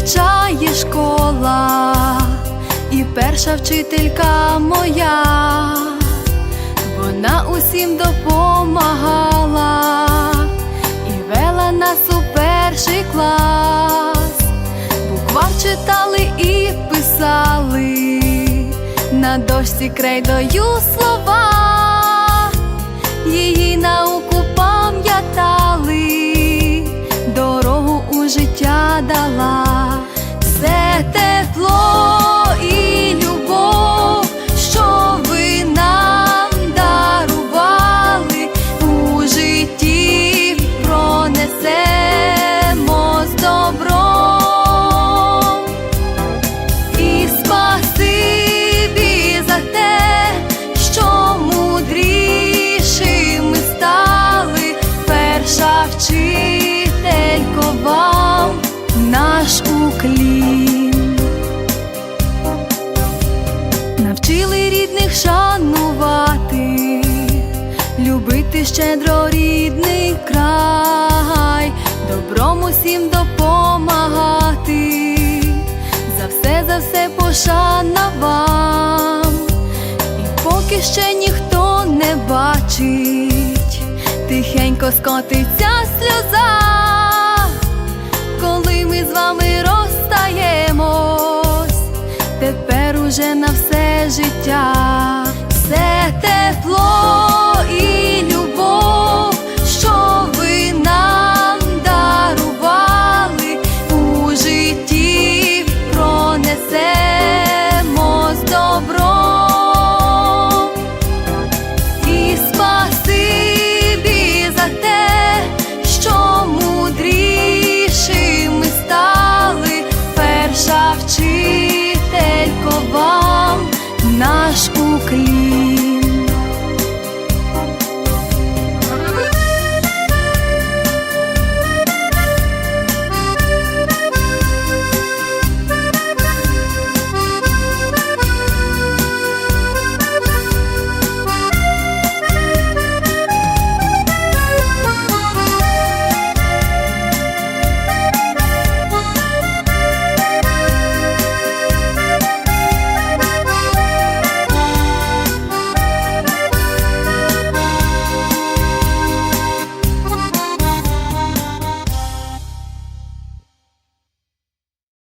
навчає школа, і перша вчителька моя, вона усім допомагала. І вела нас у перший клас, буква читали і писали. На дошці крейдою слова, її науку пам'ятали, дорогу у життя дала, наш. Навчили рідних шанувати, любити щедро рідний край, добром усім допомагати, за все, за все пошана вам, і поки ще ніхто не бачить, тихенько скотиться сльоза, коли ми з вами розстаємось, тепло